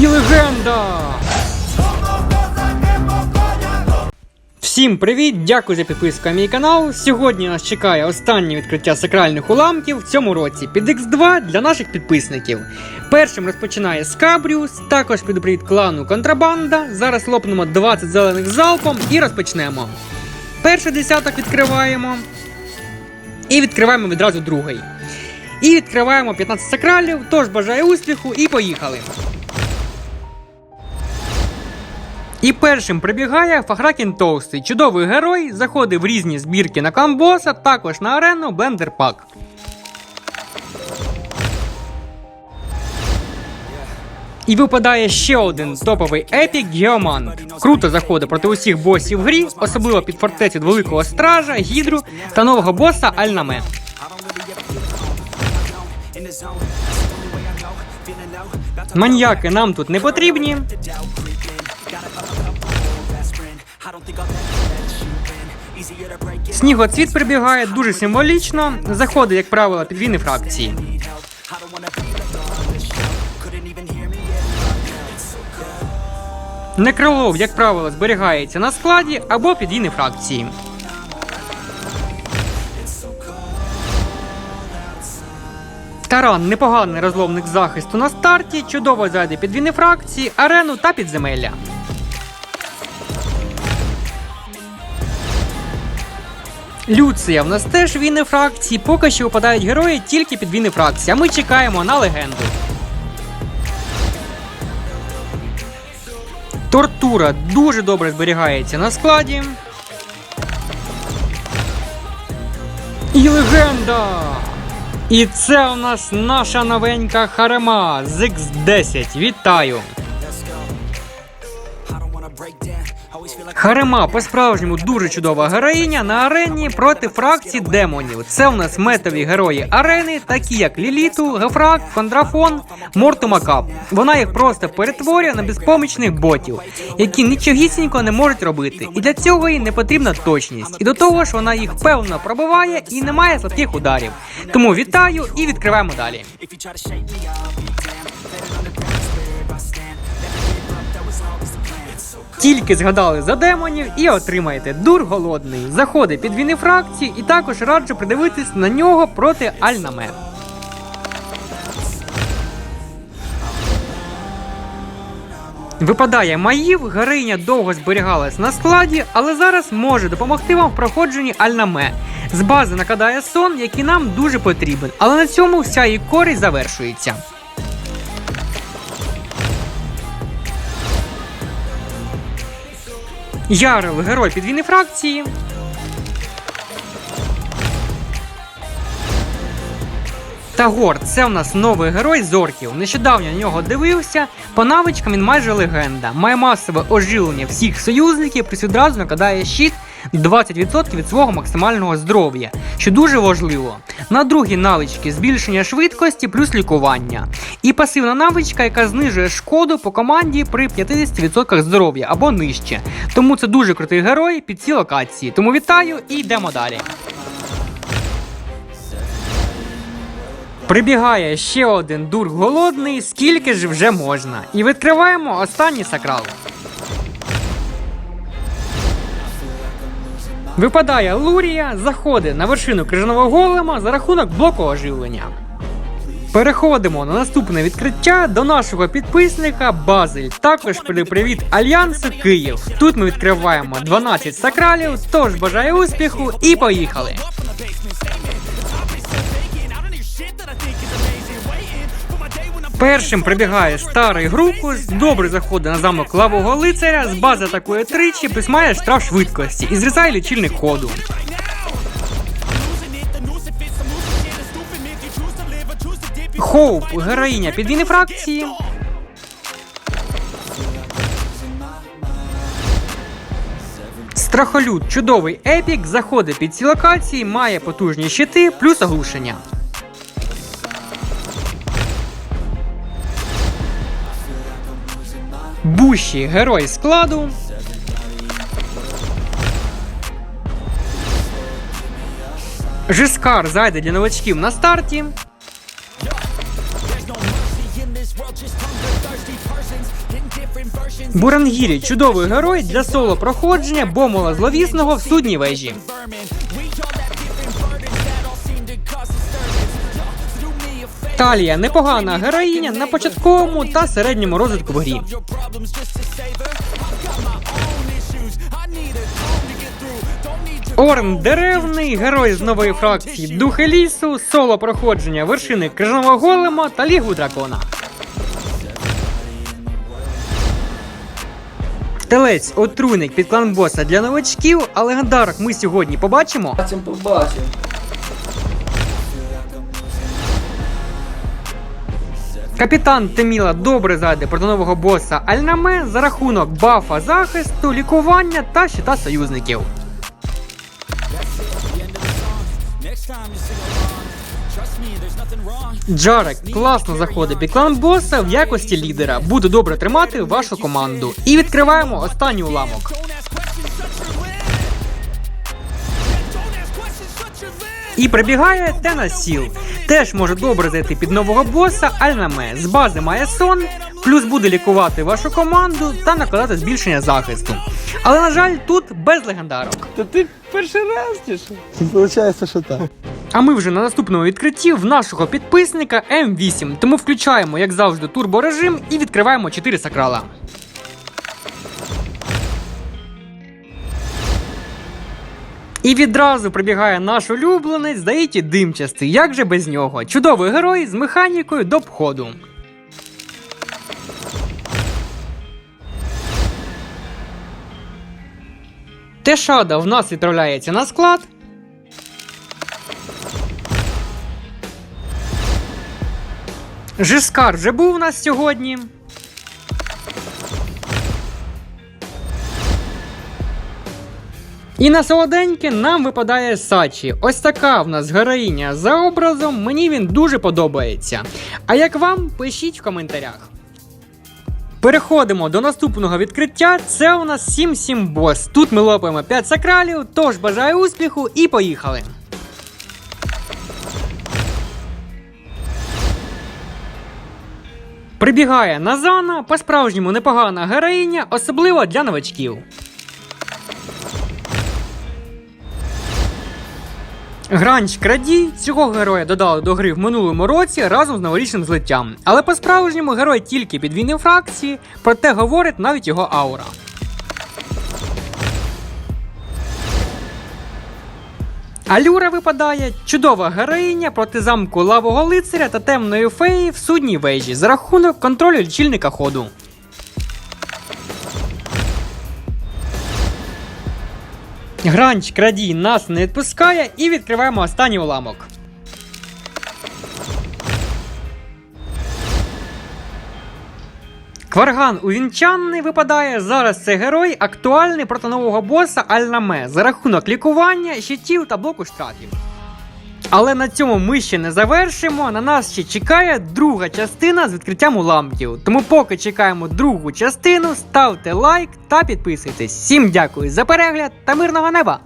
І легенда! Всім привіт! Дякую за підписку на мій канал. Сьогодні нас чекає останнє відкриття сакральних уламків в цьому році під X2 для наших підписників. Першим розпочинає Скабріус, також підпривіт клану Контрабанда. Зараз лопнемо 20 зелених залпом і розпочнемо. Перший десяток відкриваємо. І відкриваємо відразу другий. І відкриваємо 15 сакралів, тож бажаю успіху і поїхали. І першим прибігає Фахракін Товстий, чудовий герой, заходить в різні збірки на камбоса, також на арену Блендер Пак. І випадає ще один топовий епік Геомант. Круто заходить проти усіх босів в грі, особливо під фортецю Великого Стража, Гідру та нового боса Альнаме. Маньяки нам тут не потрібні. Снігоцвіт прибігає дуже символічно, заходить, як правило, під війни фракції. Некролов, як правило, зберігається на складі або під війни фракції. Таран непоганий розломник захисту на старті, чудово зайде під війни фракції, арену та підземелля. Люція в нас теж війни фракції, поки що випадають герої тільки під війни фракції, а ми чекаємо на легенду. Тортура дуже добре зберігається на складі. І легенда! І це у нас наша новенька Харема з X10. Вітаю! Харема по-справжньому дуже чудова героїня на арені проти фракції демонів. Це у нас метові герої арени, такі як Ліліту, Гефрак, Кондрафон, Мортумакап. Вона їх просто перетворює на безпомічних ботів, які нічогісінько не можуть робити. І для цього їй не потрібна точність. І до того ж вона їх певно пробиває і не має слабких ударів. Тому вітаю і відкриваємо далі. Тільки згадали за демонів і отримаєте дур голодний. Заходить під війни фракції і також раджу придивитись на нього проти Альнаме. Випадає Маїв, героїня довго зберігалась на складі, але зараз може допомогти вам в проходженні Альнаме. З бази накладає сон, який нам дуже потрібен, але на цьому вся її користь завершується. Ярл, герой підвійної фракції. Тагор, це у нас новий герой зорків. Нещодавно на нього дивився. По навичкам він майже легенда. Має масове оживлення всіх союзників, плюс накладає щит 20% від свого максимального здоров'я, що дуже важливо. На другій навичці збільшення швидкості плюс лікування. І пасивна навичка, яка знижує шкоду по команді при 50% здоров'я або нижче. Тому це дуже крутий герой під ці локації. Тому вітаю і йдемо далі. Прибігає ще один дур голодний, скільки ж вже можна. І відкриваємо останній сакрал. Випадає Лурія, заходить на вершину крижаного голема за рахунок блоку оживлення. Переходимо на наступне відкриття до нашого підписника Базель. Також при- привіт Альянсу Київ. Тут ми відкриваємо 12 сакралів, тож бажаю успіху і поїхали! Першим прибігає старий Грукус, добре заходить на замок лавого лицаря, з бази атакує тричі, плюс має штраф швидкості і зрізає лічильник ходу. Хоуп, героїня підвійни фракції. Страхолюд, чудовий епік, заходить під ці локації, має потужні щити, плюс оглушення. Буші, герой складу. Жискар зайде для новачків на старті. Бурангірі чудовий герой для соло проходження бомола зловісного в судній вежі. Талія непогана героїня на початковому та середньому розвитку в грі. Орн деревний, герой з нової фракції Духи лісу, соло проходження вершини крижаного голема та лігу дракона. Телець отруйник під клан боса для новачків, а легендарок ми сьогодні побачимо. Бачим, Капітан Теміла добре зайде проти нового боса Альнаме за рахунок бафа захисту, лікування та щита союзників. Джарек класно заходить під клан боса в якості лідера. Буде добре тримати вашу команду. І відкриваємо останній уламок. І прибігає Тена Сіл. Теж може добре зайти під нового боса Альнаме. З бази має сон, плюс буде лікувати вашу команду та накладати збільшення захисту. Але на жаль, тут без легендарок. Та ти перший раз чи що? Получається, що так. А ми вже на наступному відкритті в нашого підписника М8. Тому включаємо, як завжди, турборежим і відкриваємо 4 сакрала. І відразу прибігає наш улюбленець Заїті Димчастий. Як же без нього? Чудовий герой з механікою до обходу. Тешада в нас відправляється на склад. Жискар вже був у нас сьогодні. І на солоденьке нам випадає Сачі. Ось така в нас героїня за образом. Мені він дуже подобається. А як вам, пишіть в коментарях. Переходимо до наступного відкриття. Це у нас 7-7 бос. Тут ми лопаємо 5 сакралів, тож бажаю успіху і поїхали. Прибігає Назана, по-справжньому непогана героїня, особливо для новачків. Гранч Крадій цього героя додали до гри в минулому році разом з новорічним злиттям. Але по-справжньому герой тільки підвійнив фракції, проте говорить навіть його аура. Алюра випадає чудова героїня проти замку лавого лицаря та темної феї в судній вежі за рахунок контролю лічильника ходу. Гранч крадій нас не відпускає і відкриваємо останній уламок. Кварган у увінчанний випадає. Зараз це герой актуальний проти нового боса Альнаме за рахунок лікування, щитів та блоку штрафів. Але на цьому ми ще не завершимо. На нас ще чекає друга частина з відкриттям уламків. Тому поки чекаємо другу частину, ставте лайк та підписуйтесь. Всім дякую за перегляд та мирного неба!